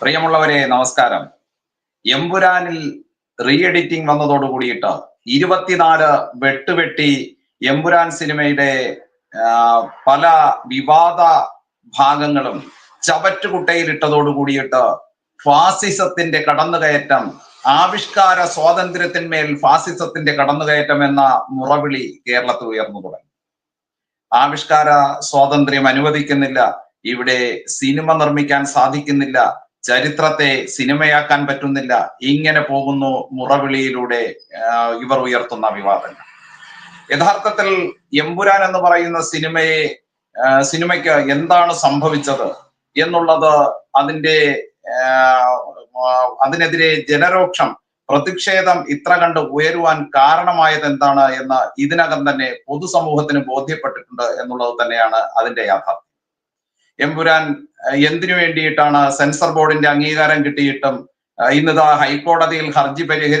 പ്രിയമുള്ളവരെ നമസ്കാരം. എമ്പുരാനിൽ re editing വന്നതോട് കൂടിയിട്ട് ഇരുപത്തിനാല് വെട്ടുവെട്ടി എമ്പുരാൻ സിനിമയുടെ പല വിവാദ ഭാഗങ്ങളും ചവറ്റുകുട്ടയിലിട്ടതോട് കൂടിയിട്ട് ഫാസിസത്തിന്റെ കടന്നുകയറ്റം ആവിഷ്കാര സ്വാതന്ത്ര്യത്തിന്മേൽ ഫാസിസത്തിന്റെ കടന്നുകയറ്റം എന്ന മുറവിളി കേരളത്തിൽ ഉയർന്നു തുടങ്ങി. ആവിഷ്കാര സ്വാതന്ത്ര്യം അനുവദിക്കുന്നില്ല. ഇവിടെ സിനിമ നിർമ്മിക്കാൻ സാധിക്കുന്നില്ല. ചരിത്രത്തെ സിനിമയാക്കാൻ പറ്റുന്നില്ല. ഇങ്ങനെ പോകുന്നു മുറവിളിയിലൂടെ ഇവർ ഉയർത്തുന്ന വിവാദങ്ങൾ. യഥാർത്ഥത്തിൽ എമ്പുരാൻ എന്ന് പറയുന്ന സിനിമയെ സിനിമയ്ക്ക് എന്താണ് സംഭവിച്ചത് എന്നുള്ളത് അതിന്റെ അതിനെതിരെ ജനരോക്ഷം പ്രതിഷേധം ഇത്ര കണ്ട് ഉയരുവാൻ കാരണമായത് എന്താണ് എന്ന് ഇതിനകം തന്നെ പൊതുസമൂഹത്തിന് ബോധ്യപ്പെട്ടിട്ടുണ്ട് എന്നുള്ളത് തന്നെയാണ് അതിന്റെ യാഥാർത്ഥ്യം. എമ്പുരാൻ എന്തിനു വേണ്ടിയിട്ടാണ് സെൻസർ ബോർഡിന്റെ അംഗീകാരം കിട്ടിയിട്ടും ഇന്നിതാ ഹൈക്കോടതിയിൽ ഹർജി പരിഹ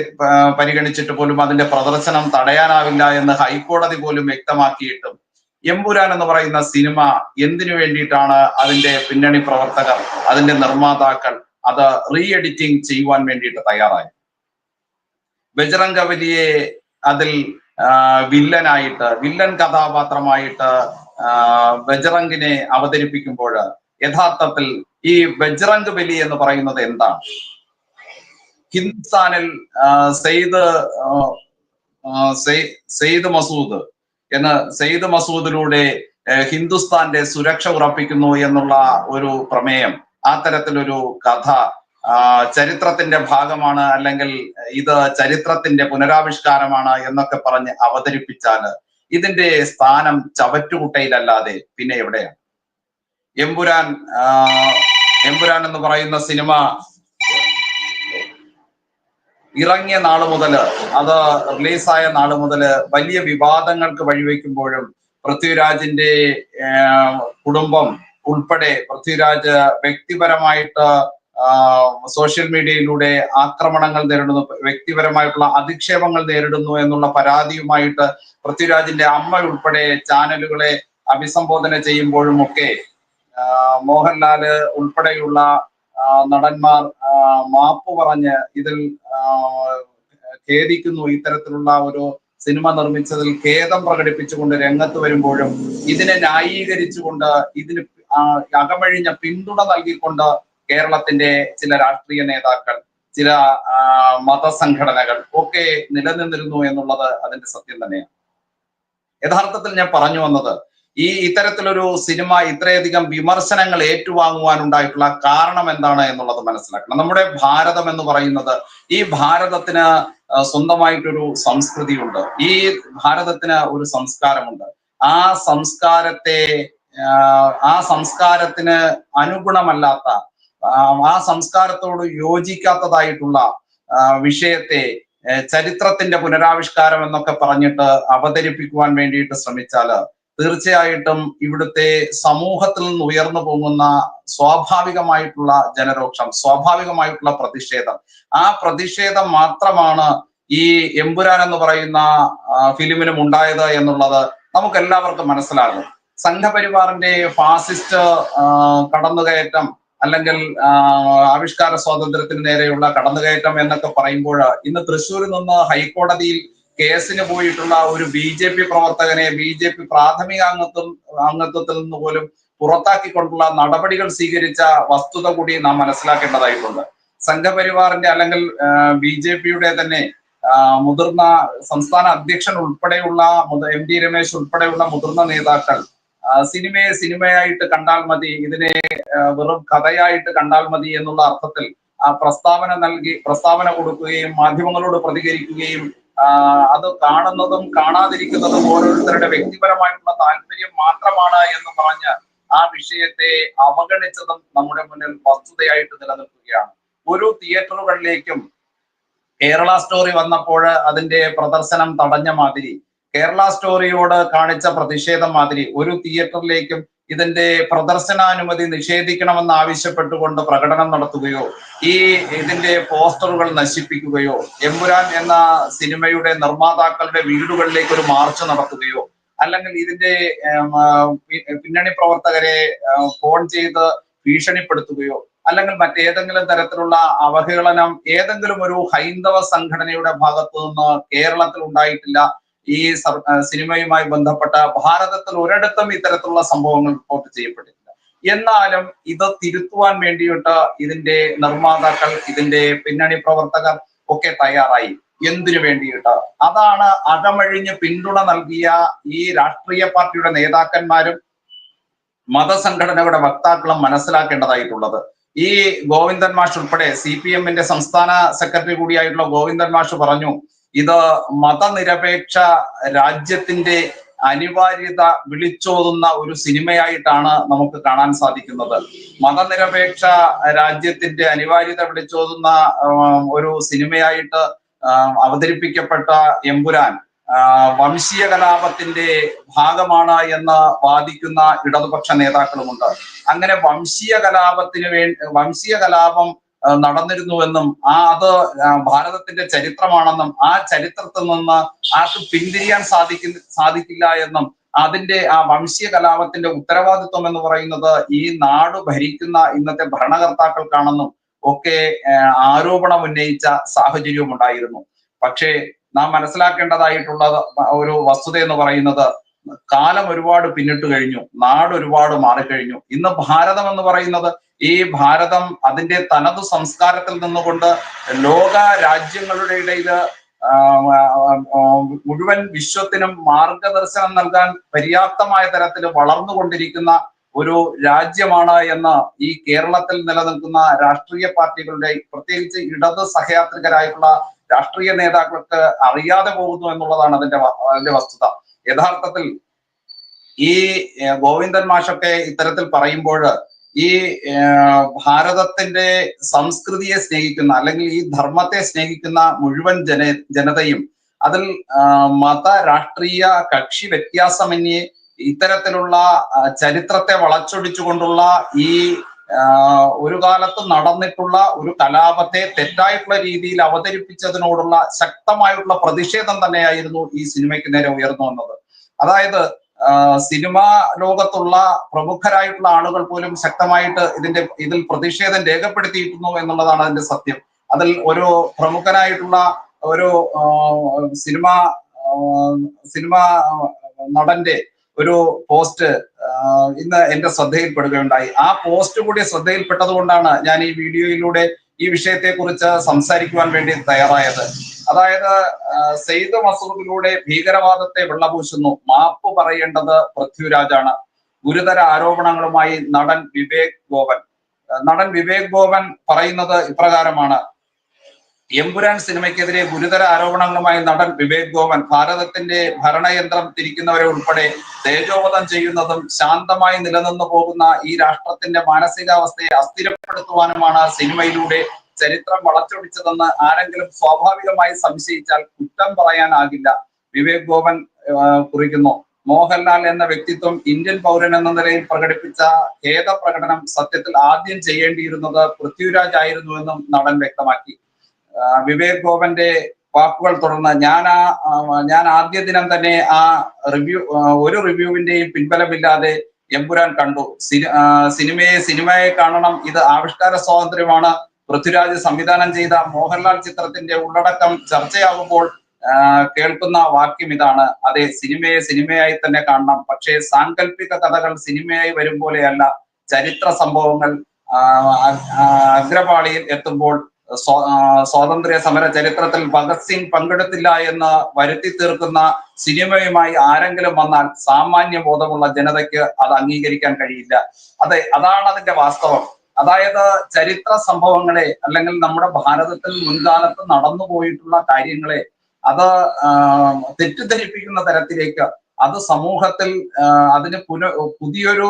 പരിഗണിച്ചിട്ട് പോലും അതിന്റെ പ്രദർശനം തടയാനാവില്ല എന്ന് ഹൈക്കോടതി പോലും വ്യക്തമാക്കിയിട്ടും എമ്പുരാൻ എന്ന് പറയുന്ന സിനിമ എന്തിനു വേണ്ടിയിട്ടാണ് അതിന്റെ പിന്നണി പ്രവർത്തകർ അതിന്റെ നിർമ്മാതാക്കൾ അത് റീ എഡിറ്റിംഗ് ചെയ്യുവാൻ വേണ്ടിയിട്ട് തയ്യാറായി ബജറംഗ വലിയെ അതിൽ വില്ലനായിട്ട് വില്ലൻ കഥാപാത്രമായിട്ട് ബജറംഗിനെ അവതരിപ്പിക്കുമ്പോൾ യഥാർത്ഥത്തിൽ ഈ ബജറംഗ് ബലി എന്ന് പറയുന്നത് എന്താണ്? ഹിന്ദുസ്ഥാനിൽ സെയ്ദ് സെയ്ദ് മസൂദ് എന്ന സെയ്ദ് മസൂദിലൂടെ ഹിന്ദുസ്ഥാന്റെ സുരക്ഷ ഉറപ്പിക്കുന്നു എന്നുള്ള ഒരു പ്രമേയം ആ തരത്തിലൊരു കഥ ചരിത്രത്തിന്റെ ഭാഗമാണ് അല്ലെങ്കിൽ ഇത് ചരിത്രത്തിന്റെ പുനരാവിഷ്കാരമാണ് എന്നൊക്കെ പറഞ്ഞ് അവതരിപ്പിച്ചാൽ ഇതിന്റെ സ്ഥാനം ചവറ്റുകുട്ടയിലല്ലാതെ പിന്നെ എവിടെയാണ്? എമ്പുരാൻ എമ്പുരാൻ എന്ന് പറയുന്ന സിനിമ ഇറങ്ങിയ നാൾ മുതൽ അത് റിലീസായ നാൾ മുതൽ വലിയ വിവാദങ്ങൾക്ക് വഴിവെക്കുമ്പോഴും പൃഥ്വിരാജിന്റെ കുടുംബം ഉൾപ്പെടെ പൃഥ്വിരാജ് വ്യക്തിപരമായിട്ട് സോഷ്യൽ മീഡിയയിലൂടെ ആക്രമണങ്ങൾ നേരിടുന്നു വ്യക്തിപരമായിട്ടുള്ള അധിക്ഷേപങ്ങൾ നേരിടുന്നു എന്നുള്ള പരാതിയുമായിട്ട് പൃഥ്വിരാജിന്റെ അമ്മ ഉൾപ്പെടെ ചാനലുകളെ അഭിസംബോധന ചെയ്യുമ്പോഴും ഒക്കെ മോഹൻലാൽ ഉൾപ്പെടെയുള്ള നടന്മാർ മാപ്പ് പറഞ്ഞ് ഇതിൽ ഖേദിക്കുന്നു. ഇത്തരത്തിലുള്ള ഒരു സിനിമ നിർമ്മിച്ചതിൽ ഖേദം പ്രകടിപ്പിച്ചുകൊണ്ട് രംഗത്ത് വരുമ്പോഴും ഇതിനെ ന്യായീകരിച്ചുകൊണ്ട് ഇതിന് അകമഴിഞ്ഞ പിന്തുണ നൽകിക്കൊണ്ട് കേരളത്തിന്റെ ചില രാഷ്ട്രീയ നേതാക്കൾ ചില മതസംഘടനകൾ ഒക്കെ നിലനിന്നിരുന്നു എന്നുള്ളത് അതിന്റെ സത്യം തന്നെയാണ്. യഥാർത്ഥത്തിൽ ഞാൻ പറഞ്ഞു വന്നത് ഈ ഇത്തരത്തിലൊരു സിനിമ ഇത്രയധികം വിമർശനങ്ങൾ ഏറ്റുവാങ്ങുവാനുണ്ടായിട്ടുള്ള കാരണം എന്താണ് എന്നുള്ളത് മനസ്സിലാക്കണം. നമ്മുടെ ഭാരതം എന്ന് പറയുന്നത് ഈ ഭാരതത്തിന് സ്വന്തമായിട്ടൊരു സംസ്കൃതിയുണ്ട്. ഈ ഭാരതത്തിന് ഒരു സംസ്കാരമുണ്ട്. ആ സംസ്കാരത്തെ ആ സംസ്കാരത്തിന് അനുഗുണമല്ലാത്ത ആ, സംസ്കാരത്തോട് യോജിക്കാത്തതായിട്ടുള്ള വിഷയത്തെ ചരിത്രത്തിന്റെ പുനരാവിഷ്കാരം എന്നൊക്കെ പറഞ്ഞിട്ട് അവതരിപ്പിക്കുവാൻ വേണ്ടിയിട്ട് ശ്രമിച്ചാൽ തീർച്ചയായിട്ടും ഇവിടുത്തെ സമൂഹത്തിൽ നിന്ന് ഉയർന്നു പോകുന്ന സ്വാഭാവികമായിട്ടുള്ള ജനരോക്ഷം സ്വാഭാവികമായിട്ടുള്ള പ്രതിഷേധം. ആ പ്രതിഷേധം മാത്രമാണ് ഈ എമ്പുരാൻ എന്ന് പറയുന്ന ഫിലിമിനും ഉണ്ടായത് എന്നുള്ളത് നമുക്ക് എല്ലാവർക്കും മനസ്സിലാകും. സംഘപരിവാറിന്റെ ഫാസിസ്റ്റ് കടന്നുകയറ്റം അല്ലെങ്കിൽ ആവിഷ്കാര സ്വാതന്ത്ര്യത്തിന് നേരെയുള്ള കടന്നുകയറ്റം എന്നൊക്കെ പറയുമ്പോൾ ഇന്ന് തൃശ്ശൂരിൽ നിന്ന് ഹൈക്കോടതിയിൽ കേസിന് പോയിട്ടുള്ള ഒരു ബി ജെ പി പ്രവർത്തകനെ ബി ജെ പി പ്രാഥമിക അംഗത്വം അംഗത്വത്തിൽ നിന്ന് പോലും പുറത്താക്കിക്കൊണ്ടുള്ള നടപടികൾ സ്വീകരിച്ച വസ്തുത കൂടി നാം മനസ്സിലാക്കേണ്ടതായിട്ടുണ്ട്. സംഘപരിവാറിന്റെ അല്ലെങ്കിൽ ബി ജെ പിയുടെ തന്നെ മുതിർന്ന സംസ്ഥാന അധ്യക്ഷൻ ഉൾപ്പെടെയുള്ള എം ടി രമേശ് ഉൾപ്പെടെയുള്ള മുതിർന്ന നേതാക്കൾ സിനിമയെ സിനിമയായിട്ട് കണ്ടാൽ മതി ഇതിനെ വെറും കഥയായിട്ട് കണ്ടാൽ മതി എന്നുള്ള അർത്ഥത്തിൽ ആ പ്രസ്താവന നൽകി പ്രസ്താവന കൊടുക്കുകയും മാധ്യമങ്ങളോട് പ്രതികരിക്കുകയും അത് കാണുന്നതും കാണാതിരിക്കുന്നതും ഓരോരുത്തരുടെ വ്യക്തിപരമായിട്ടുള്ള താല്പര്യം മാത്രമാണ് എന്ന് പറഞ്ഞ് ആ വിഷയത്തെ അവഗണിച്ചതും നമ്മുടെ മുന്നിൽ വസ്തുതയായിട്ട് നിലനിൽക്കുകയാണ്. ഒരു തിയേറ്ററുകളിലേക്കും കേരള സ്റ്റോറി വന്നപ്പോൾ അതിന്റെ പ്രദർശനം തടഞ്ഞ മാതിരി കേരള സ്റ്റോറിയോട് കാണിച്ച പ്രതിഷേധം മാതിരി ഒരു തിയേറ്ററിലേക്കും ഇതിന്റെ പ്രദർശനാനുമതി നിഷേധിക്കണമെന്ന് ആവശ്യപ്പെട്ടുകൊണ്ട് പ്രകടനം നടത്തുകയോ ഈ ഇതിന്റെ പോസ്റ്ററുകൾ നശിപ്പിക്കുകയോ എമ്പുരാൻ എന്ന സിനിമയുടെ നിർമ്മാതാക്കളുടെ വീടുകളിലേക്ക് ഒരു മാർച്ച് നടത്തുകയോ അല്ലെങ്കിൽ ഇതിന്റെ പിന്നണി പ്രവർത്തകരെ ഫോൺ ചെയ്ത് ഭീഷണിപ്പെടുത്തുകയോ അല്ലെങ്കിൽ മറ്റേതെങ്കിലും തരത്തിലുള്ള അവഹേളനം ഏതെങ്കിലും ഒരു ഹൈന്ദവ സംഘടനയുടെ ഭാഗത്തു നിന്ന് കേരളത്തിൽ ഉണ്ടായിട്ടില്ല ഈ സിനിമയുമായി ബന്ധപ്പെട്ട ഭാരതത്തിൽ ഒരിടത്തും ഇത്തരത്തിലുള്ള സംഭവങ്ങൾ റിപ്പോർട്ട് ചെയ്യപ്പെട്ടിട്ടില്ല. എന്നാലും ഇത് തിരുത്തുവാൻ വേണ്ടിയിട്ട് ഇതിന്റെ നിർമ്മാതാക്കൾ ഇതിന്റെ പിന്നണി പ്രവർത്തകർ ഒക്കെ തയ്യാറായി. എന്തിനു വേണ്ടിയിട്ട്? അതാണ് അകമഴിഞ്ഞ് പിന്തുണ നൽകിയ ഈ രാഷ്ട്രീയ പാർട്ടിയുടെ നേതാക്കന്മാരും മതസംഘടനകളുടെ വക്താക്കളും മനസ്സിലാക്കേണ്ടതായിട്ടുള്ളത്. ഈ ഗോവിന്ദൻ മാഷ് ഉൾപ്പെടെ സി പി എമ്മിന്റെ സംസ്ഥാന സെക്രട്ടറി കൂടിയായിട്ടുള്ള ഗോവിന്ദൻ മാഷ് പറഞ്ഞു ഇത് മതനിരപേക്ഷ രാജ്യത്തിന്റെ അനിവാര്യത വിളിച്ചോതുന്ന ഒരു സിനിമയായിട്ടാണ് നമുക്ക് കാണാൻ സാധിക്കുന്നത്. മതനിരപേക്ഷ രാജ്യത്തിന്റെ അനിവാര്യത വിളിച്ചോതുന്ന ഒരു സിനിമയായിട്ട് അവതരിപ്പിക്കപ്പെട്ട എമ്പുരാൻ വംശീയ കലാപത്തിന്റെ ഭാഗമാണ് എന്ന് വാദിക്കുന്ന ഇടതുപക്ഷ നേതാക്കളുമുണ്ട്. അങ്ങനെ വംശീയ കലാപത്തിന് വേണ്ടി വംശീയ കലാപം നടന്നിരുന്നുവെന്നും ആ അത് ഭാരതത്തിന്റെ ചരിത്രമാണെന്നും ആ ചരിത്രത്തിൽ നിന്ന് ആർക്കും പിന്തിരിയാൻ സാധിക്കുന്ന സാധിക്കില്ല എന്നും അതിന്റെ ആ വംശീയ കലാപത്തിന്റെ ഉത്തരവാദിത്വം എന്ന് പറയുന്നത് ഈ നാട് ഭരിക്കുന്ന ഇന്നത്തെ ഭരണകർത്താക്കൾക്കാണെന്നും ഒക്കെ ആരോപണം ഉന്നയിച്ച സാഹചര്യവും ഉണ്ടായിരുന്നു. പക്ഷേ നാം മനസ്സിലാക്കേണ്ടതായിട്ടുള്ള ഒരു വസ്തുത എന്ന് പറയുന്നത് കാലം ഒരുപാട് പിന്നിട്ട് കഴിഞ്ഞു നാട് ഒരുപാട് മാറിക്കഴിഞ്ഞു. ഇന്ന് ഭാരതം എന്ന് പറയുന്നത് ഈ ഭാരതം അതിന്റെ തനതു സംസ്കാരത്തിൽ നിന്നുകൊണ്ട് ലോക രാജ്യങ്ങളുടെ ഇടയിൽ മുഴുവൻ വിശ്വത്തിനും മാർഗദർശനം നൽകാൻ പര്യാപ്തമായ തരത്തിൽ വളർന്നുകൊണ്ടിരിക്കുന്ന ഒരു രാജ്യമാണ് എന്ന് ഈ കേരളത്തിൽ നിലനിൽക്കുന്ന രാഷ്ട്രീയ പാർട്ടികളുടെ പ്രത്യേകിച്ച് ഇടത് സഹയാത്രികരായിട്ടുള്ള രാഷ്ട്രീയ നേതാക്കൾക്ക് അറിയാതെ പോകുന്നു എന്നുള്ളതാണ് അതിന്റെ അതിന്റെ വസ്തുത. യഥാർത്ഥത്തിൽ ഈ ഗോവിന്ദൻ മാഷൊക്കെ ഇത്തരത്തിൽ പറയുമ്പോൾ ഈ ഭാരതത്തിന്റെ സംസ്കൃതിയെ സ്നേഹിക്കുന്ന അല്ലെങ്കിൽ ഈ ധർമ്മത്തെ സ്നേഹിക്കുന്ന മുഴുവൻ ജന ജനതയും അതിൽ മത രാഷ്ട്രീയ കക്ഷി വ്യത്യാസമന്യേ ഇത്തരത്തിലുള്ള ചരിത്രത്തെ വളച്ചൊടിച്ചുകൊണ്ടുള്ള ഈ ഒരു കാലത്ത് നടന്നിട്ടുള്ള ഒരു കലാപത്തെ തെറ്റായിട്ടുള്ള രീതിയിൽ അവതരിപ്പിച്ചതിനോടുള്ള ശക്തമായിട്ടുള്ള പ്രതിഷേധം തന്നെയായിരുന്നു ഈ സിനിമയ്ക്ക് നേരെ ഉയർന്നു വന്നത്. അതായത് സിനിമാ ലോകത്തുള്ള പ്രമുഖരായിട്ടുള്ള ആളുകൾ പോലും ശക്തമായിട്ട് ഇതിന്റെ ഇതിൽ പ്രതിഷേധം രേഖപ്പെടുത്തിയിരുന്നു എന്നുള്ളതാണ് അതിന്റെ സത്യം. അതിൽ ഒരു പ്രമുഖനായിട്ടുള്ള ഒരു സിനിമ സിനിമ നടന്റെ ഒരു പോസ്റ്റ് ഇന്ന് എന്റെ ശ്രദ്ധയിൽപ്പെടുകയുണ്ടായി. ആ പോസ്റ്റ് കൂടി ശ്രദ്ധയിൽപ്പെട്ടത് കൊണ്ടാണ് ഞാൻ ഈ വീഡിയോയിലൂടെ ഈ വിഷയത്തെ കുറിച്ച് സംസാരിക്കുവാൻ വേണ്ടി തയ്യാറായത്. അതായത് സെയ്ദ് മസൂദിലൂടെ ഭീകരവാദത്തെ വെള്ളപൂശുന്നു. മാപ്പ് പറയേണ്ടത് പൃഥ്വിരാജാണ്. ഗുരുതര ആരോപണങ്ങളുമായി നടൻ വിവേക് ഗോവൻ നടൻ വിവേക് ഗോവൻ പറയുന്നത് ഇപ്രകാരമാണ്. എമ്പുരാൻ സിനിമയ്ക്കെതിരെ ഗുരുതര ആരോപണങ്ങളുമായി നടൻ വിവേക് ഗോവൻ ഭാരതത്തിന്റെ ഭരണയന്ത്രം തിരിക്കുന്നവരെ ഉൾപ്പെടെ തേജോവധം ചെയ്യുന്നതും ശാന്തമായി നിലനിന്നു പോകുന്ന ഈ രാഷ്ട്രത്തിന്റെ മാനസികാവസ്ഥയെ അസ്ഥിരപ്പെടുത്തുവാനുമാണ് സിനിമയിലൂടെ ചരിത്രം വളച്ചൊടിച്ചതെന്ന് ആരെങ്കിലും സ്വാഭാവികമായി സംശയിച്ചാൽ കുറ്റം പറയാനാകില്ല. വിവേക് ഗോപൻ കുറിക്കുന്നു. മോഹൻലാൽ എന്ന വ്യക്തിത്വം ഇന്ത്യൻ പൗരൻ എന്ന നിലയിൽ പ്രകടിപ്പിച്ച ഖേദ പ്രകടനം സത്യത്തിൽ ആദ്യം ചെയ്യേണ്ടിയിരുന്നത് പൃഥ്വിരാജ് ആയിരുന്നുവെന്നും നടൻ വ്യക്തമാക്കി. വിവേക് ഗോപന്റെ വാക്കുകൾ തുടർന്ന് ഞാൻ ആ, ഞാൻ ആദ്യ ദിനം തന്നെ ആ റിവ്യൂ ഒരു റിവ്യൂവിന്റെയും പിൻബലമില്ലാതെ എമ്പുരാൻ കണ്ടു. സിനിമയെ സിനിമയെ കാണണം. ഇത് ആവിഷ്കാര സ്വാതന്ത്ര്യമാണ്. പൃഥ്വിരാജ് സംവിധാനം ചെയ്ത മോഹൻലാൽ ചിത്രത്തിന്റെ ഉള്ളടക്കം ചർച്ചയാകുമ്പോൾ കേൾക്കുന്ന വാക്യം ഇതാണ്. അതെ സിനിമയെ സിനിമയായി തന്നെ കാണണം. പക്ഷേ സാങ്കല്പിക കഥകൾ സിനിമയായി വരും പോലെയല്ല. ചരിത്ര സംഭവങ്ങൾ അഗ്രപാളിയിൽ എത്തുമ്പോൾ സ്വ- സ്വാതന്ത്ര്യ സമര ചരിത്രത്തിൽ ഭഗത് സിംഗ് പങ്കെടുത്തില്ല എന്ന് വരുത്തി തീർക്കുന്ന സിനിമയുമായി ആരെങ്കിലും വന്നാൽ സാമാന്യ ബോധമുള്ള ജനതയ്ക്ക് അത് അംഗീകരിക്കാൻ കഴിയില്ല. അതെ അതാണ് അതിന്റെ വാസ്തവം. അതായത് ചരിത്ര സംഭവങ്ങളെ അല്ലെങ്കിൽ നമ്മുടെ ഭാരതത്തിൽ മുൻകാലത്ത് നടന്നു പോയിട്ടുള്ള കാര്യങ്ങളെ അത് തെറ്റിദ്ധരിപ്പിക്കുന്ന തരത്തിലേക്ക് അത് സമൂഹത്തിൽ അതിന് പുന പുതിയൊരു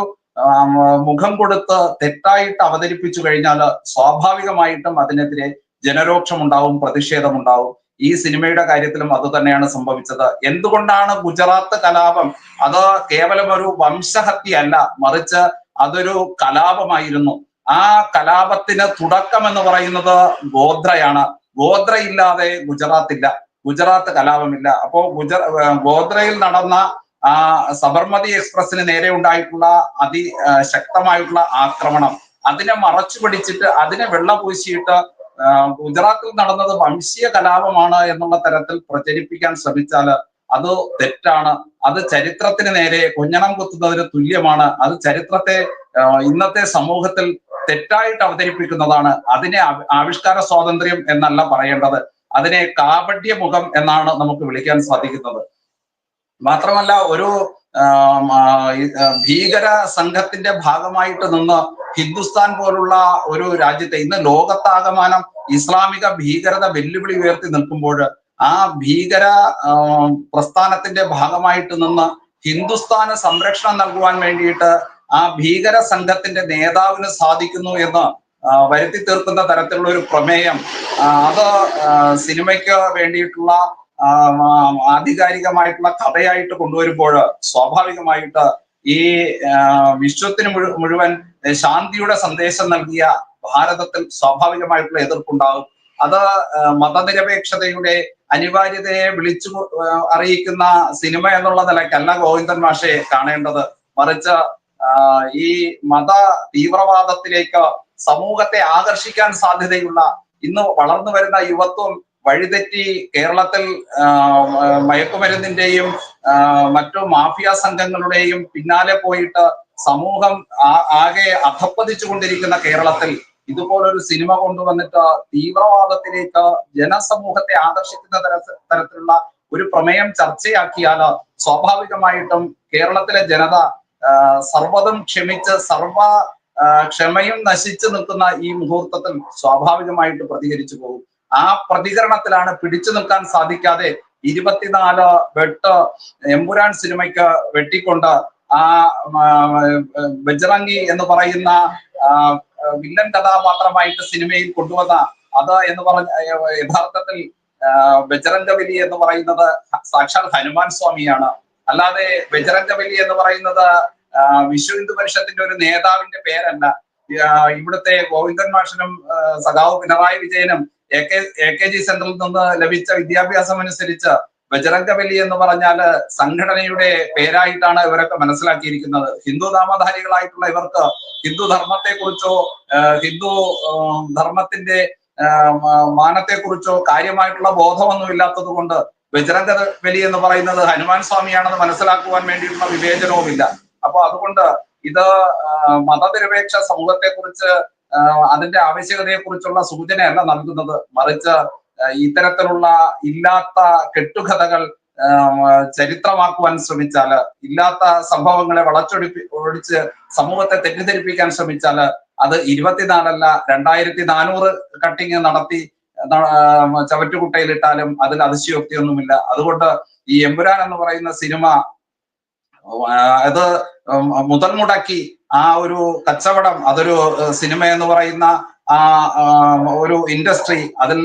മുഖം കൊടുത്ത് തെറ്റായിട്ട് അവതരിപ്പിച്ചു കഴിഞ്ഞാൽ സ്വാഭാവികമായിട്ടും അതിനെതിരെ ജനരോക്ഷമുണ്ടാവും പ്രതിഷേധമുണ്ടാവും. ഈ സിനിമയുടെ കാര്യത്തിലും അത് തന്നെയാണ് സംഭവിച്ചത്. എന്തുകൊണ്ടാണ് ഗുജറാത്ത് കലാപം? അത് കേവലം ഒരു വംശഹത്യയല്ല മറിച്ച് അതൊരു കലാപമായിരുന്നു. ആ കലാപത്തിന് തുടക്കം എന്ന് പറയുന്നത് ഗോത്രയാണ്. ഗോത്ര ഇല്ലാതെ ഗുജറാത്ത് ഇല്ല ഗുജറാത്ത് കലാപമില്ല. അപ്പോ ഗുജ ഗോത്രയിൽ നടന്ന ആ സബർമതി എക്സ്പ്രസിന് നേരെ ഉണ്ടായിട്ടുള്ള അതി ശക്തമായിട്ടുള്ള ആക്രമണം. അതിനെ മറച്ചു പിടിച്ചിട്ട് അതിനെ വെള്ളപൂശിയിട്ട് ഗുജറാത്തിൽ നടന്നത് വംശീയ കലാപമാണ് എന്നുള്ള തരത്തിൽ പ്രചരിപ്പിക്കാൻ ശ്രമിച്ചാൽ അത് തെറ്റാണ്. അത് ചരിത്രത്തിന് നേരെ കുഞ്ഞണം കുത്തുന്നതിന് തുല്യമാണ്. അത് ചരിത്രത്തെ ഇന്നത്തെ സമൂഹത്തിൽ തെറ്റായിട്ട് അവതരിപ്പിക്കുന്നതാണ്. അതിനെ ആവി- ആവിഷ്കാര സ്വാതന്ത്ര്യം എന്നല്ല പറയേണ്ടത്. അതിനെ കാപട്യ മുഖം എന്നാണ് നമുക്ക് വിളിക്കാൻ സാധിക്കുന്നത്. മാത്രമല്ല ഒരു ഭീകര സംഘത്തിന്റെ ഭാഗമായിട്ട് നിന്ന് ഹിന്ദുസ്ഥാൻ പോലുള്ള ഒരു രാജ്യത്തെ ഇന്ന് ലോകത്താകമാനം ഇസ്ലാമിക ഭീകരത വെല്ലുവിളി ഉയർത്തി നിൽക്കുമ്പോൾ ആ ഭീകര പ്രസ്ഥാനത്തിന്റെ ഭാഗമായിട്ട് നിന്ന് ഹിന്ദുസ്ഥാന് സംരക്ഷണം നൽകുവാൻ വേണ്ടിയിട്ട് ആ ഭീകര സംഘത്തിന്റെ നേതാവിന് സാധിക്കുന്നു എന്ന് വരുത്തി തീർക്കുന്ന തരത്തിലുള്ള ഒരു പ്രമേയം അത് സിനിമയ്ക്ക് വേണ്ടിയിട്ടുള്ള ആധികാരികമായിട്ടുള്ള കഥയായിട്ട് കൊണ്ടുവരുമ്പോൾ സ്വാഭാവികമായിട്ട് ഈ വിശ്വത്തിന് മുഴു മുഴുവൻ ശാന്തിയുടെ സന്ദേശം നൽകിയ ഭാരതത്തിൽ സ്വാഭാവികമായിട്ടുള്ള എതിർപ്പുണ്ടാകും. അത് മതനിരപേക്ഷതയുടെ അനിവാര്യതയെ വിളിച്ചു അറിയിക്കുന്ന സിനിമ എന്നുള്ള നിലയ്ക്കല്ല ഗോവിന്ദൻ മാഷെ കാണേണ്ടത്. മറിച്ച് ഈ മത തീവ്രവാദത്തിലേക്ക് സമൂഹത്തെ ആകർഷിക്കാൻ സാധ്യതയുള്ള ഇന്ന് വളർന്നു വരുന്ന യുവത്വം വഴിതെറ്റി കേരളത്തിൽ മയക്കുമരുന്നിന്റെയും മറ്റു മാഫിയ സംഘങ്ങളുടെയും പിന്നാലെ പോയിട്ട് സമൂഹം ആകെ അധപ്പതിച്ചു കൊണ്ടിരിക്കുന്ന കേരളത്തിൽ ഇതുപോലൊരു സിനിമ കൊണ്ടുവന്നിട്ട് തീവ്രവാദത്തിലേക്ക് ജനസമൂഹത്തെ ആകർഷിക്കുന്ന തര തരത്തിലുള്ള ഒരു പ്രമേയം ചർച്ചയാക്കിയാൽ സ്വാഭാവികമായിട്ടും കേരളത്തിലെ ജനത ആ, സർവതും ക്ഷമിച്ച് സർവ ക്ഷമയും നശിച്ചു നിൽക്കുന്ന ഈ മുഹൂർത്തത്തിൽ സ്വാഭാവികമായിട്ട് പ്രതികരിച്ചു പോകും. ആ പ്രതികരണത്തിലാണ് പിടിച്ചു നിൽക്കാൻ സാധിക്കാതെ ഇരുപത്തിനാല് വെട്ട് എമ്പുരാൻ സിനിമയ്ക്ക് വെട്ടിക്കൊണ്ട് ആ ബജ്രംഗി എന്ന് പറയുന്ന വില്ലൻ കഥാപാത്രമായിട്ട് സിനിമയിൽ കൊണ്ടുവന്ന അത് എന്ന് പറഞ്ഞ യഥാർത്ഥത്തിൽ ബജരംഗബലി എന്ന് പറയുന്നത് സാക്ഷാൽ ഹനുമാൻ സ്വാമിയാണ്. അല്ലാതെ ബജരംഗബലി എന്ന് പറയുന്നത് വിശ്വ ഹിന്ദു പരിഷത്തിന്റെ ഒരു നേതാവിന്റെ പേരല്ല. ഇവിടുത്തെ ഗോവിന്ദൻ മാഷനും സഖാവ് പിണറായി വിജയനും A K A K G സെന്ററിൽ നിന്ന് ലഭിച്ച വിദ്യാഭ്യാസം അനുസരിച്ച് ബജരംഗബലി എന്ന് പറഞ്ഞാൽ സംഘടനയുടെ പേരായിട്ടാണ് ഇവരൊക്കെ മനസ്സിലാക്കിയിരിക്കുന്നത്. ഹിന്ദു നാമധാരികളായിട്ടുള്ള ഇവർക്ക് ഹിന്ദു ധർമ്മത്തെ കുറിച്ചോ ഹിന്ദു ധർമ്മത്തിന്റെ മാനത്തെ കുറിച്ചോ കാര്യമായിട്ടുള്ള ബോധമൊന്നും ഇല്ലാത്തത് കൊണ്ട് ബജരംഗബലി എന്ന് പറയുന്നത് ഹനുമാൻ സ്വാമിയാണെന്ന് മനസ്സിലാക്കുവാൻ വേണ്ടിയിട്ടുള്ള വിവേചനവുമില്ല. അപ്പൊ അതുകൊണ്ട് ഇത് മതനിരപേക്ഷ സമൂഹത്തെ കുറിച്ച് അതിന്റെ ആവശ്യകതയെ കുറിച്ചുള്ള സൂചനയല്ല നൽകുന്നത്. മറിച്ച് ഇത്തരത്തിലുള്ള ഇല്ലാത്ത കെട്ടുകഥകൾ ചരിത്രമാക്കുവാൻ ശ്രമിച്ചാൽ ഇല്ലാത്ത സംഭവങ്ങളെ വളച്ചൊടിപ്പി ഒഴിച്ച് സമൂഹത്തെ തെറ്റിദ്ധരിപ്പിക്കാൻ ശ്രമിച്ചാൽ അത് ഇരുപത്തിനാലല്ല രണ്ടായിരത്തി നാനൂറ് കട്ടിങ് നടത്തി ചവറ്റുകുട്ടയിലിട്ടാലും അതിൽ അതിശയോക്തിയൊന്നുമില്ല. അതുകൊണ്ട് ഈ എമ്പുരാൻ എന്ന് പറയുന്ന സിനിമ അത് മുതൽ മുടക്കി ആ ഒരു കച്ചവടം അതൊരു സിനിമ എന്ന് പറയുന്ന ആ, ഒരു ഇൻഡസ്ട്രി അതിൽ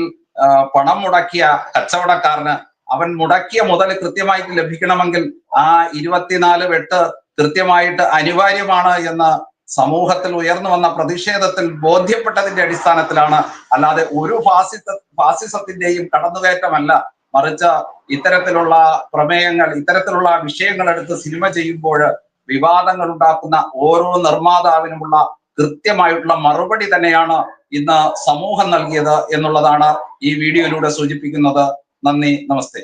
പണം മുടക്കിയ കച്ചവടക്കാരന് അവൻ മുടക്കിയ മുതൽ കൃത്യമായിട്ട് ലഭിക്കണമെങ്കിൽ ആ ഇരുപത്തിനാല് വെട്ട് കൃത്യമായിട്ട് അനിവാര്യമാണ് എന്ന് സമൂഹത്തിൽ ഉയർന്നു വന്ന പ്രതിഷേധത്തിൽ ബോധ്യപ്പെട്ടതിന്റെ അടിസ്ഥാനത്തിലാണ് അല്ലാതെ ഒരു ഫാസിസ ഫാസിസത്തിന്റെയും കടന്നുകയറ്റമല്ല മറിച്ച് ഇത്തരത്തിലുള്ള പ്രമേയങ്ങൾ ഇത്തരത്തിലുള്ള വിഷയങ്ങൾ എടുത്ത് സിനിമ ചെയ്യുമ്പോൾ വിവാദങ്ങൾ ഉണ്ടാക്കുന്ന ഓരോ നിർമ്മാതാവിനുമുള്ള കൃത്യമായിട്ടുള്ള മറുപടി തന്നെയാണ് ഇന്ന് സമൂഹം നൽകിയത് എന്നുള്ളതാണ് ഈ വീഡിയോയിലൂടെ സൂചിപ്പിക്കുന്നത്. നന്ദി നമസ്തേ.